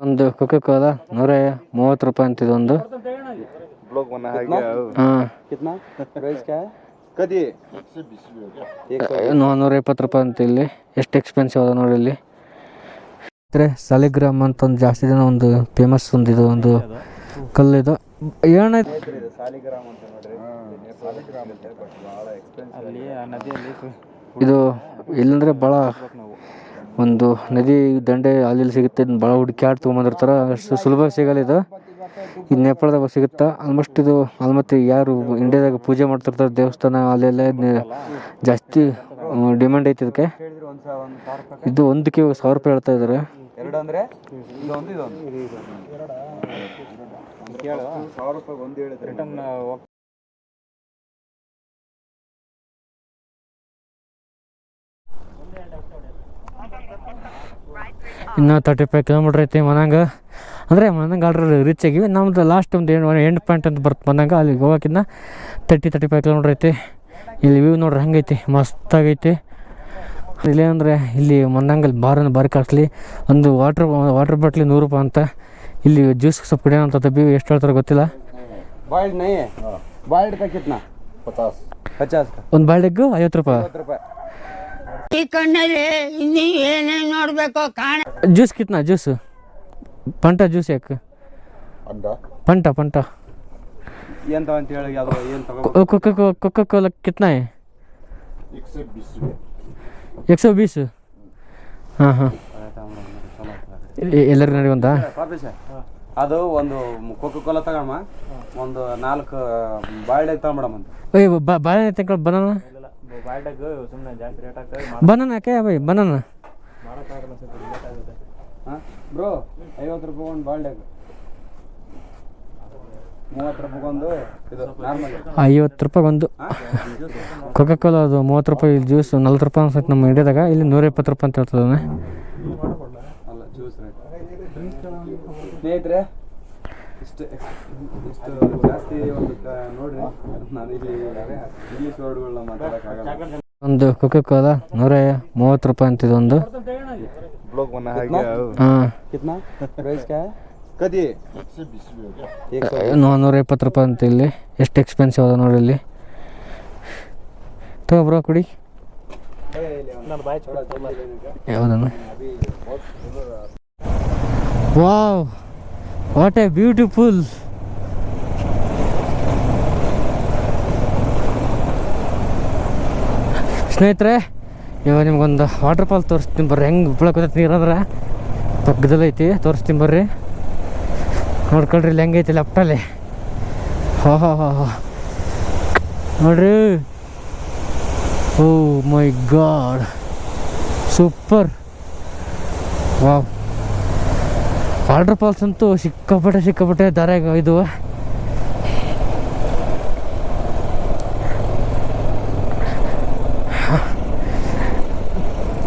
ಒಂದು cocoa Cola ನೂರ ಮೂವತ್ತು ರೂಪಾಯಿ ಅಂತ ಒಂದು. ನೂರ ಇಪ್ಪತ್ತು ರೂಪಾಯಿ ಅಂತ ಇಲ್ಲಿ. ಎಷ್ಟು ಎಕ್ಸ್ಪೆನ್ಸಿವ್ ಅದ ನೋಡಿ ಇಲ್ಲಿ. ಸಾಲಿಗ್ರಾಮ್ ಅಂತ ಒಂದು ಜಾಸ್ತಿ ಜನ ಒಂದು ಫೇಮಸ್ ಒಂದು ಇದು ಒಂದು ಕಲ್ಲಿದು ಏನಾಯ್ತು ಇದು ಇಲ್ಲಂದ್ರೆ ಭಾಳ ಒಂದು ನದಿ ದಂಡೆ ಅಲ್ಲಿ ಸಿಗುತ್ತೆ ಇದನ್ನ ಭಾಳ ಹುಡುಕ್ಯಾಡ್ ತೊಗೊಂಬಂದಿರ್ತಾರೆ. ಅಷ್ಟು ಸುಲಭ ಸಿಗಲ್ಲ ಇದು. ಇದು ನೇಪಾಳದಾಗ ಸಿಗುತ್ತಾ? ಆಲ್ಮೋಸ್ಟ್ ಇದು ಆಲ್ಮೋಸ್ಟ್ ಯಾರು ಇಂಡಿಯಾದಾಗ ಪೂಜೆ ಮಾಡ್ತಿರ್ತಾರೆ ದೇವಸ್ಥಾನ ಅಲ್ಲೆಲ್ಲ ಜಾಸ್ತಿ ಡಿಮ್ಯಾಂಡ್ ಐತಿ ಇದಕ್ಕೆ. ಇದು ಒಂದಕ್ಕೆ ಸಾವಿರ ರೂಪಾಯಿ ಹೇಳ್ತಾ ಇದ್ದಾರೆ ಎರಡು ಅಂದ್ರೆ ಇದೊಂದು ಇದೊಂದು ಕೇಳು ಸಾವಿರ ರೂಪಾಯಿ ಒಂದು ಹೇಳಿದ್ರೆ ರಿಟರ್ನ್ ಇನ್ನೂ ತರ್ಟಿ ಫೈವ್ ಕಿಲೋಮೀಟ್ರ್ ಐತಿ ಮನಂಗ ಅಂದರೆ ಮನಂಗ ಆಲ್ರೆಡಿ ರೀಚ್ ಆಗಿವೆ. ನಮ್ಮದು ಲಾಸ್ಟ್ ಒಂದು ಏನು ಎಂಡ್ ಪಾಯಿಂಟ್ ಅಂತ ಬರ್ತು ಬಂದಂಗೆ ಅಲ್ಲಿ ಗೋವಾಕಿನ್ನ ತರ್ಟಿ ತರ್ಟಿ ಫೈವ್ ಕಿಲೋಮೀಟ್ರ್ ಐತಿ. ಇಲ್ಲಿ ವ್ಯೂ ನೋಡ್ರಿ ಹಂಗೈತಿ ಮಸ್ತಾಗೈತಿ ಇಲ್ಲೇ ಅಂದರೆ ಇಲ್ಲಿ ಮನಂಗಲ್ಲಿ ಬಾರನ್ನು ಬಾರಿ ಕಾಸ್ಲಿ ಒಂದು ವಾಟ್ರ್ ವಾಟ್ರ್ ಬಾಟ್ಲಿ ನೂರು ರೂಪಾಯಿ ಅಂತ. ಇಲ್ಲಿ ಜ್ಯೂಸ್ ಸ್ವಲ್ಪ ಕುಡಿಯೋ ಅಂತ ತಬ್ಬಿ ಎಷ್ಟು ಹೇಳ್ತಾರೆ ಗೊತ್ತಿಲ್ಲ. ನೈ. ಒಂದು ಬಾಯ್ಲ್ಡಿಗೂ ಐವತ್ತು ರೂಪಾಯಿ. ಈ ಕಣ್ಣಲ್ಲಿ ಇನ್ನೂ ನೋಡಬೇಕು ಕಾಣ ಜ್ಯೂಸ್ ಕಿತ್ನ ಜ್ಯೂಸ್ ಪಂಟ ಜ್ಯೂಸ್ ಯಾಕ? ಪಂಟ? ಪಂಟ ಏನು ತಗೊಂತ ಹೇಳಿ ಅದು ಏನು ತಗೋ ಕೊಕ್ಕ ಕೊಕ್ಕ ಎಕ್ಸೋ ಬೀಸ್ ಹಾಂ ಹಾಂ. ಅದು ಒಂದು? ಕೊಕ್ಕ ಕೋಲ ತಗೊಳಮ್ಮ ಒಂದು ನಾಲ್ಕು ಬಾಳೆ ತಗೊಂಡ್ಬಿಡಮ್ಮ ಬಾಳೆ ತಿಂಗಳು ತಗೊಂಡು ಬಾಯ್ಲ್ಡಾಗ ಸುಮ್ಮನೆ ಜಾಸ್ತಿ ರೇಟ್ ಆಗ್ತದೆ ಬನಾನ ಯಾಕೆ ಬೈ ಬನಾನ ಹಾಂ? ಬ್ರೋ ಐವತ್ತು ರೂಪಾಯಿ ಒಂದು ಬಾಯ್ಲ್ಡಾಗ ಮೂವತ್ತು ರೂಪಾಯಿ ಒಂದು ಇದು ನಾರ್ಮಲ್ ಐವತ್ತು ರೂಪಾಯಿ ಒಂದು. ಕೊಕೋ ಕೋಲಾ ಅದು ಮೂವತ್ತು ರೂಪಾಯಿ ಜ್ಯೂಸ್ ನಲ್ವತ್ತು ರೂಪಾಯಿ ಅನ್ಸುತ್ತೆ ನಮ್ಮ ಇಂಡಿಯಾದಾಗ ಇಲ್ಲಿ ನೂರ ಇಪ್ಪತ್ತು ರೂಪಾಯಿ ಅಂತ ಹೇಳ್ತದೆ ಅಲ್ಲ ಜ್ಯೂಸ್ ರೇಟ್ ಸ್ನೇಹಿತರೆ ಇಷ್ಟು ಇಷ್ಟು ಜಾಸ್ತಿ ಒಂದು ಕ- ನೋಡ್ರಿ ನಾನು ಇಲ್ಲಿ ಇಂಗ್ಲೀಷ್ ವರ್ಡ್ಗಳನ್ನ ಮಾತಾಡೋಕ್ಕಾಗಲ್ಲ ಒಂದು ಕೊಕೋ ಕೋಲಾ ನೂರ ಮೂವತ್ತು ರೂಪಾಯಿ ಅಂತ ಇದೊಂದು ब्लॉग बना है क्या ಹಾಂ कितना प्राइस क्या है कदी एक सौ ನೂರ ಇಪ್ಪತ್ತು ರೂಪಾಯಿ ಅಂತ ಇಲ್ಲಿ ಎಷ್ಟು ಎಕ್ಸ್ಪೆನ್ಸಿವ್ ಅದ ನೋಡಿ ಇಲ್ಲಿ ತಗೋ ಬ್ರೋ ಕುಡಿ ಯಾವುದನ್ನು ವಾವ್ ವಾಟ್ ಎ ಬ್ಯೂಟಿಫುಲ್ ಸ್ನೇಹಿತರೆ, ಇವಾಗ ನಿಮ್ಗೊಂದು ವಾಟರ್ ಫಾಲ್ ತೋರಿಸ್ತೀನಿ ಬರ್ರಿ. ಹೆಂಗೆ ಉಪ್ಳಕೈತಿ ನೀರಂದ್ರೆ ಪಕ್ಕದಲ್ಲಿ ಐತಿ, ತೋರಿಸ್ತೀನಿ ಬರ್ರಿ. ನೋಡ್ಕೊಳ್ರಿ ಇಲ್ಲಿ ಹೆಂಗೈತಿ ಲೆಫ್ಟಲ್ಲಿ ಹಾ ಹಾ ಹಾ ನೋಡ್ರಿ. ಓ my god super wow water falls ಅಂತೂ ಸಿಕ್ಕಾಪಟ್ಟೆ ಸಿಕ್ಕಾಪಟ್ಟೆ ದಾರ್ಯಾಗ ಇದು.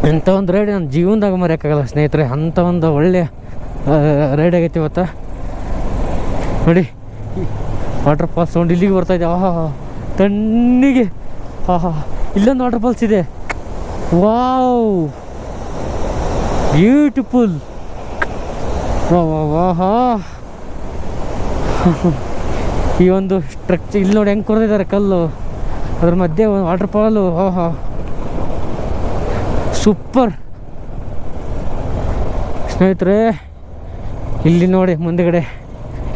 ಇಂಥ ಒಂದು ರೈಡ್ ನನ್ನ ಜೀವನದಾಗ ಮರೆಯೋಕ್ಕಾಗಲ್ಲ ಸ್ನೇಹಿತರೆ. ಅಂಥ ಒಂದು ಒಳ್ಳೆ ರೈಡ್ ಆಗೈತಿ ಇವತ್ತು. ನೋಡಿ ವಾಟರ್ ಫಾಲ್ಸ್ ತೊಗೊಂಡು ಇಲ್ಲಿಗೆ ಬರ್ತಾ ಇದೆ. ಆಹಾ, ತಣ್ಣಿಗೆ. ಆಹಾ, ಇಲ್ಲೊಂದು ವಾಟರ್ ಫಾಲ್ಸ್ ಇದೆ. ವಾವ್. ಬ್ಯೂಟಿಫುಲ್ ವಾ ಈ ಒಂದು ಸ್ಟ್ರಕ್ಚರ್ ಇಲ್ಲಿ ನೋಡಿ ಹೆಂಗೆ ಕೊರೆದಿದ್ದಾರೆ ಕಲ್ಲು. ಅದ್ರ ಮಧ್ಯೆ ಒಂದು ವಾಟರ್ ಫಾಲು ಹಾ ಸೂಪರ್ ಸ್ನೇಹಿತರೆ, ಇಲ್ಲಿ ನೋಡಿ ಮುಂದೆಗಡೆ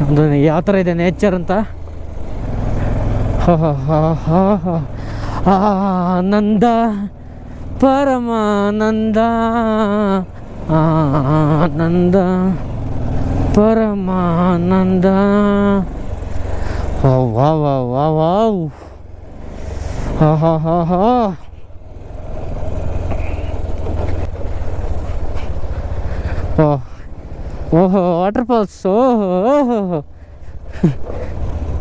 ಒಂದು ಯಾವ ಥರ ಇದೆ ನೇಚರ್ ಅಂತ. ಹ. ಆನಂದ, ಪರಮಾನಂದ, ಆನಂದ. ಪರಮಾನಂದ. ವಾ ವಾ ವಾ ವಾವ್ ಹಾ ಹಾ ಹಾ ಹಾ. ಓಹೋ ವಾಟರ್ ಫಾಲ್ಸ್. ಓಹೋ ಓಹೋ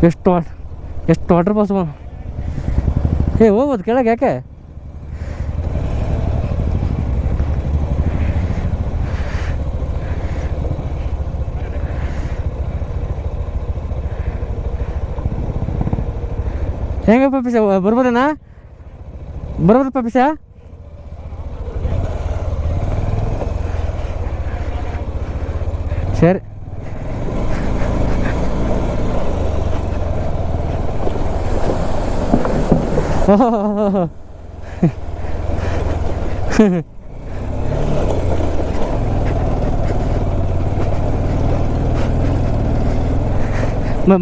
ಎಷ್ಟು ವಾಟ್, ಎಷ್ಟು ವಾಟರ್ ಫಾಲ್ಸ್ ಏ, ಹೋಗ್ಬೋದು ಕೆಳಗೆ ಯಾಕೆ? ಹೆಂಗ ಪಪ್ಪಿಸ ಬರ್ಬೋದೇನಾ? ಬರ್ಬೋದು ಪಪಿಸ? ಸರಿ. ಓಹೋ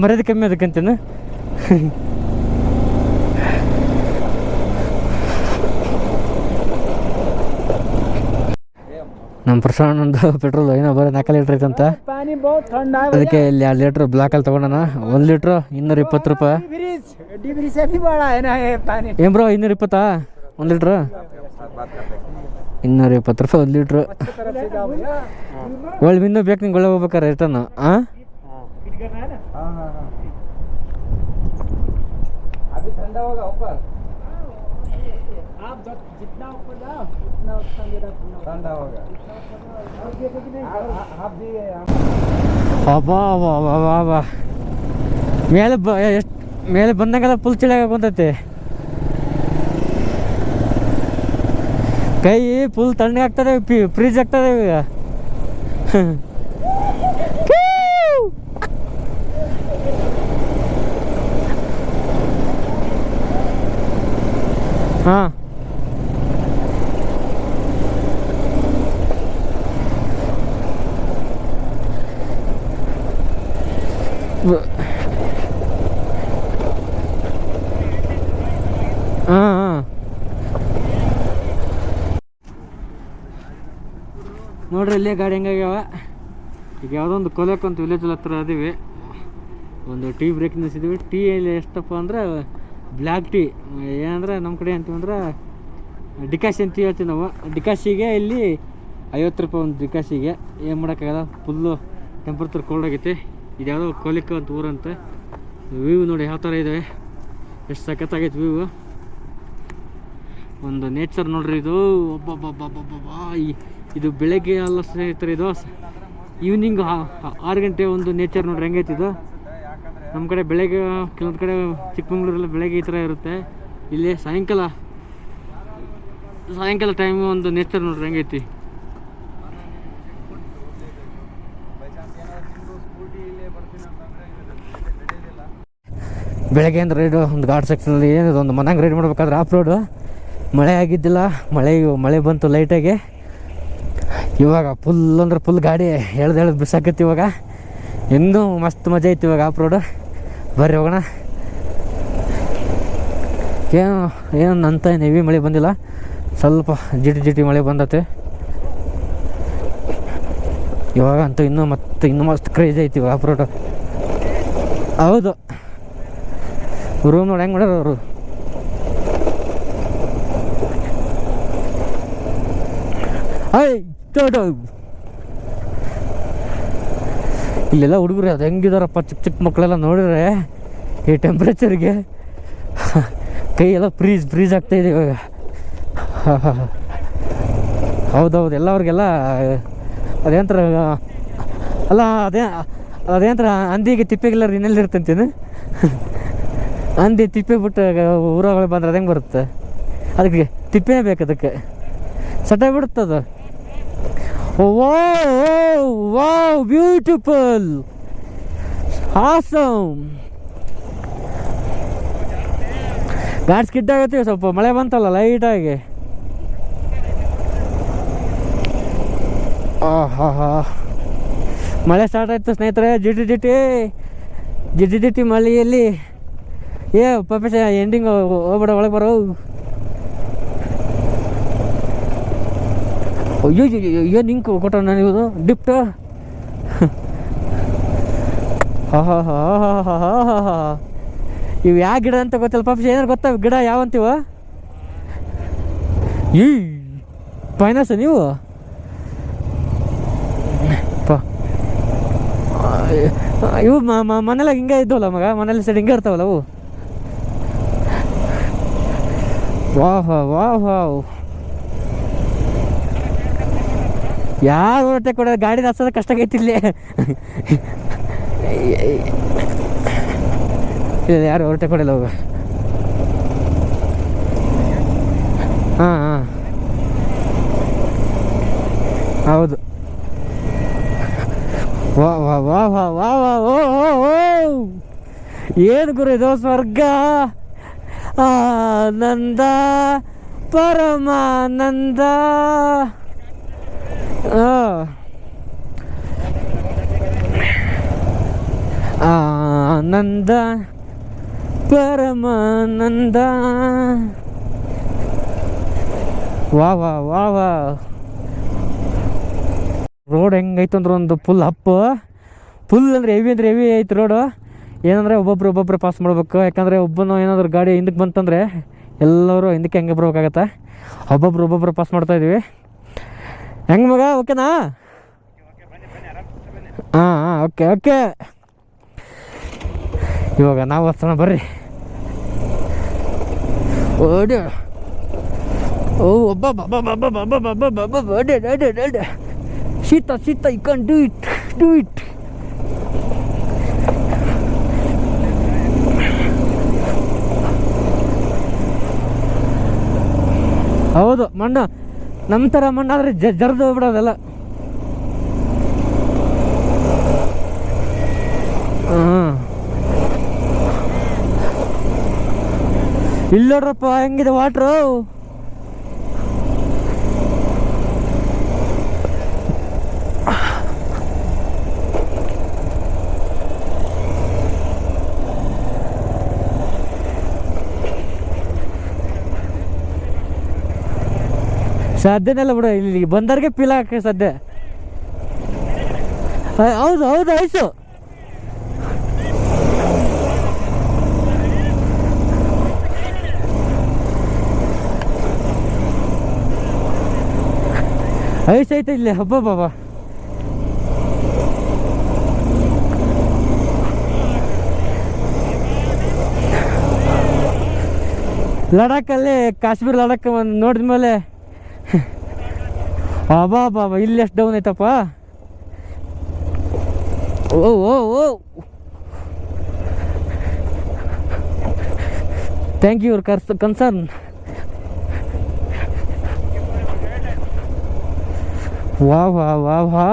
ಮರ್ಯಾದೆ ಕಮ್ಮಿ ಅದಕ್ಕಂತೇನು? ನಮ್ಮ ಪ್ರಸಾದನಂದು ಪೆಟ್ರೋಲ್ ಏನೋ ಬರೋ ನಾಲ್ಕು ಲೀಟ್ರ್ ಐತಂತ ಅದಕ್ಕೆ ಇಲ್ಲಿ ಎರಡು ಲೀಟ್ರ್ ಬ್ಲಾಕಲ್ಲಿ ತೊಗೊಂಡಣ ಒಂದು ಲೀಟ್ರ್ ಇನ್ನೂರ ಇಪ್ಪತ್ತು ರೂಪಾಯಿ. ಏನು ಬ್ರೋ, ಇನ್ನೂರ ಇಪ್ಪತ್ತಾ? ಒಂದು ಲೀಟ್ರ್? ಇನ್ನೂರ ಇಪ್ಪತ್ತು ರೂಪಾಯಿ ಒಂದು ಲೀಟ್ರ್. ಒಳ್ಳೆ ಇನ್ನೂ ಬೇಕು, ನಿಂಗೆ ಒಳ್ಳೆ ಹೋಗ್ಬೇಕಾರೆ ರಿಟರ್ನು ಹಾಂ ಅಬ್ಬಾ ಅಬ್ಬಾ ಮೇಲೆ ಬ ಎಷ್ಟು ಮೇಲೆ ಬಂದಂಗೆಲ್ಲ ಫುಲ್ ಚಳಿಯಾಗ ಬಂತೈತೆ ಕೈ ಫುಲ್ ತಣ್ಣಗಾಗ್ತದೆ ಪಿ ಫ್ರೀಜ್ ಆಗ್ತದೆ ಈಗ. ಹಾಂ. ಹಾಂ ನೋಡ್ರಿ, ಇಲ್ಲೇ ಗಾಡಿ ಹೆಂಗಾಗ್ಯಾವ ಈಗ ಯಾವುದೋ ಒಂದು ಕೊಲಕ್ಕೆ ವಿಲೇಜಲ್ಲಿ ವಿಲೇಜ್ ಹತ್ರ ಅದೀವಿ ಒಂದು ಟೀ ಬ್ರೇಕ್ ನಿಲ್ಸಿದ್ವಿ ಟೀ ಇಲ್ಲಿ ಎಷ್ಟಪ್ಪ ಅಂದ್ರೆ ಬ್ಲ್ಯಾಕ್ ಟೀ ಏನಂದ್ರೆ ನಮ್ಮ ಕಡೆ ಅಂತೀವಿ ಅಂದ್ರೆ ಡಿಕಾಶಿ ಅಂತ ಹೇಳ್ತೀವಿ ನಾವು. ಡಿಕಾಶಿಗೆ ಇಲ್ಲಿ ಐವತ್ತು ರೂಪಾಯಿ ಒಂದು ಡಿಕಾಶಿಗೆ. ಏನು ಮಾಡೋಕ್ಕಾಗಲ್ಲ? ಫುಲ್ಲು ಟೆಂಪ್ರೇಚರ್ ಕೋಲ್ಡ್ ಆಗೈತಿ. ಇದು ಯಾವುದೋ ಕೋಲಿಕ ಅಂತ ಊರಂತೆ. ವ್ಯೂ ನೋಡಿ ಯಾವ ಥರ ಇದೆ. ಎಷ್ಟು ಸಖತ್ತಾಗೈತೆ ವ್ಯೂ. ಒಂದು ನೇಚರ್ ನೋಡ್ರಿ ಇದು. ಒಬ್ಬೊಬ್ಬೊಬ್ಬೊಬ್ಬೊಬ್ಬ ಇದು ಬೆಳಗ್ಗೆ ಅಲ್ಲ ಸ್ನೇಹಿತರೆ, ಇದು ಈವ್ನಿಂಗ್ ಆರು ಗಂಟೆ ಒಂದು ನೇಚರ್ ನೋಡ್ರಿ ಹೆಂಗೈತೆ ಇದು. ನಮ್ಮ ಕಡೆ ಬೆಳಗ್ಗೆ ಕೆಲವೊಂದು ಕಡೆ ಚಿಕ್ಕಮಂಗ್ಳೂರೆಲ್ಲ ಬೆಳಗ್ಗೆ ಈ ಥರ ಇರುತ್ತೆ. ಇಲ್ಲಿ ಸಾಯಂಕಾಲ ಸಾಯಂಕಾಲ ಟೈಮು ಒಂದು ನೇಚರ್ ನೋಡ್ರಿ ಹೆಂಗೈತಿ. ಬೆಳಗ್ಗೆ ಅಂದ್ರೆ ರೈಡು ಒಂದು ಘಾಟ್ ಸೆಕ್ಷನಲ್ಲಿ ಏನಿದೆ ಒಂದು ಮನೆಗೆ ರೈಡ್ ಮಾಡ್ಬೇಕಾದ್ರೆ ಆಫ್ ರೋಡು ಮಳೆ ಆಗಿದ್ದಿಲ್ಲ, ಮಳೆ ಮಳೆ ಬಂತು ಲೈಟಾಗಿ ಇವಾಗ ಫುಲ್ ಅಂದ್ರೆ ಫುಲ್ ಗಾಡಿ ಎಳ್ದು ಎಳ್ದು ಬಿಸಾಕೈತಿ ಇವಾಗ. ಇನ್ನೂ ಮಸ್ತ್ ಮಜಾ ಐತಿ ಇವಾಗ ಆಫ್ ರೋಡು ಬರ್ರಿ ಹೋಗೋಣ. ಏನು ಏನು ಅಂತ ನೆವಿ ಮಳೆ ಬಂದಿಲ್ಲ. ಸ್ವಲ್ಪ ಜಿಟಿ ಜಿಟಿ ಮಳೆ ಬಂದತೆ. ಇವಾಗ ಅಂತೂ ಇನ್ನೂ ಮತ್ತೆ ಇನ್ನೂ ಮಸ್ತ್ ಕ್ರೇಜ್ ಐತಿ ಇವಾಗ ಆಫ್ ರೋಡು ಹೌದು. ರೂಮ್ ನೋಡಿ ಹೆಂಗೆ ಮಾಡ್ಯಾರ ಅವರು ಟೋಟೋ ಇಲ್ಲೆಲ್ಲ ಹುಡುಗರು ಅದು ಹೆಂಗಿದಾರಪ್ಪ, ಚಿಕ್ಕ ಚಿಕ್ಕ ಮಕ್ಕಳೆಲ್ಲ ನೋಡಿದ್ರೆ ಈ ಟೆಂಪ್ರೇಚರ್ಗೆ ಕೈ ಎಲ್ಲ ಫ್ರೀಜ್ ಫ್ರೀಜ್ ಆಗ್ತಾ ಇದೆ ಇವಾಗ. ಹೌದೌದು ಎಲ್ಲ ಅವ್ರಿಗೆಲ್ಲ ಅದೇಂತರ ಅಲ್ಲ, ಅದೇ ಅದೇಂತರ ಹಂದಿಗೆ ತಿಪ್ಪೆಗೆಲ್ಲ ಇನ್ನೆಲ್ಲಿ ಹಂದಿ ತಿಪ್ಪೆ ಬಿಟ್ಟು ಊರೊಳಗೆ ಬಂದ್ರೆ ಅದು ಬರುತ್ತೆ. ಅದಕ್ಕೆ ತಿಪ್ಪೆನೇ ಬೇಕು ಅದಕ್ಕೆ. ಸಟ ಬಿಡುತ್ತದು ವಾವ್ ವಾವ್ ಬ್ಯೂಟಿಫುಲ್, ಆಸಮ್. ಗಾಡಿ ಸ್ಕಿಡ್ ಆಗತ್ತೀವಿ ಸ್ವಲ್ಪ ಮಳೆ ಬಂತಲ್ಲ ಲೈಟಾಗಿ. ಹಾ ಹಾ ಮಳೆ ಸ್ಟಾರ್ಟ್ ಆಯ್ತು ಸ್ನೇಹಿತರೆ, ಜಿಟಿ ಜಿಟಿ ಜಿಟಿ ಜಿಟಿ ಮಳೆಯಲ್ಲಿ. ಏ ಪಪೇಶ ಎಂಡಿಂಗ್ ಹೋಗ್ಬೇಡ, ಒಳಗೆ ಬರೋ. ಅಯ್ಯೋ ಏನು ಹಿಂಗೆ ಕೊಟ್ಟ ನನಗಿದು ಡಿಪ್ಟ ಹಾಂ ಹಾಂ ಇವು ಯಾವ ಗಿಡ ಅಂತ ಗೊತ್ತಿಲ್ಲ ಪಾಪ ಏನಾರು ಗೊತ್ತಾ? ಗಿಡ ಯಾವ ಅಂತೀವ ಈ ಫೈನಾನ್ಸ್ ನೀವು? ಇವು ಮನೇಲಿ ಹಿಂಗೆ ಇದ್ದವಲ್ಲ ಮಗ? ಮನೇಲಿ ಸೈಡ್ ಹಿಂಗೆ ಇರ್ತಾವಲ್ಲ ಅವು? ವಾಹ್ ವಾಹ್ ವಾವ್ ಯಾರು ಹೊರಟೆ ಕೂಡ ಗಾಡಿ ಹಚ್ಚೋದು ಕಷ್ಟ ಆಗೈತಿ ಇಲ್ಲಿ ಯಾರು ಹೊರಟೆ ಕೊಡಲ್ಲ ಹೋಗ. ಹಾಂ ಹಾಂ. ಹೌದು. ವಾ ವಾ ವಾ ವಾ ವಾ ವಾ ಓ ಓ ಏನು ಗುರು, ಇದು ಸ್ವರ್ಗ? ಆನಂದ, ಪರಮಾನಂದ. ಆನಂದ, ಪರಮಾನಂದ. ವಾ ವಾ ವಾ ವಾ. ರೋಡ್ ಹೆಂಗೈತೆ ಅಂದ್ರೆ ಒಂದು ಫುಲ್ ಅಪ್ಪು ಫುಲ್ ಅಂದ್ರೆ ಹೆವಿ ಅಂದ್ರೆ ಹೆವಿ ಐತೆ ರೋಡು ಏನಂದ್ರೆ ಒಬ್ಬೊಬ್ರು ಒಬ್ಬೊಬ್ರು ಪಾಸ್ ಮಾಡ್ಬೇಕು ಯಾಕಂದರೆ ಒಬ್ಬನು ಏನಾದರೂ ಗಾಡಿ ಹಿಂದಕ್ಕೆ ಬಂತಂದರೆ ಎಲ್ಲರೂ ಹಿಂದಕ್ಕೆ ಹೆಂಗೆ ಬರ್ಬೇಕಾಗತ್ತೆ ಒಬ್ಬೊಬ್ರು ಒಬ್ಬೊಬ್ರು ಪಾಸ್ ಮಾಡ್ತಾ ಇದ್ದೀವಿ ಹೆಂಗೆ ಮಗ ಓಕೆನಾ ಹಾಂ ಹಾಂ ಓಕೆ ಓಕೆ ಇವಾಗ ನಾವು ಹತ್ಸೋಣ ಬರ್ರಿ ಓಡಿ ಓ ಒಬ್ಬ ಬಾಬಾ ಬಾಬಾ ಬಾಬಾ ಬಾಬಾ ಬಾಬಾ ಡೇ ಓಡಿ ಓಡಿ ಶೀತ ಶೀತ you can do it do it ಹೌದು ಮಣ್ಣು. ನಮ್ಮ ಥರ ಮಣ್ಣಾದರೆ ಜ ಜರ್ದು ಹೋಗ್ಬಿಡೋದೆಲ್ಲ. ಹಾಂ. ಇಲ್ಲಿ ನೋಡ್ರಪ್ಪ ಹೆಂಗಿದೆ ವಾಟ್ರು ಸಾಧ್ಯನೇ ಬಿಡು, ಇಲ್ಲಿ ಬಂದವ್ರಿಗೆ ಫೀಲ್ ಹಾಕಿ ಸದ್ಯ. ಹೌದು ಹೌದು, ಐಸು. ಐಸ್ ಐತೆ ಇಲ್ಲಿ, ಹಬ್ಬ ಬಾಬಾ ಲಡಾಖಲ್ಲಿ ಕಾಶ್ಮೀರ್ ಲಡಾಖ್ ಒಂದು ನೋಡಿದ ಮೇಲೆ ಅಬಾ ಬಾಬಾ ಇಲ್ಲಿ ಎಷ್ಟು ಡೌನ್ ಐತಪ್ಪ ಓ ಓ ಓ. Thank you curse, concern. ವಾ ವಾ ವಾ ವಾ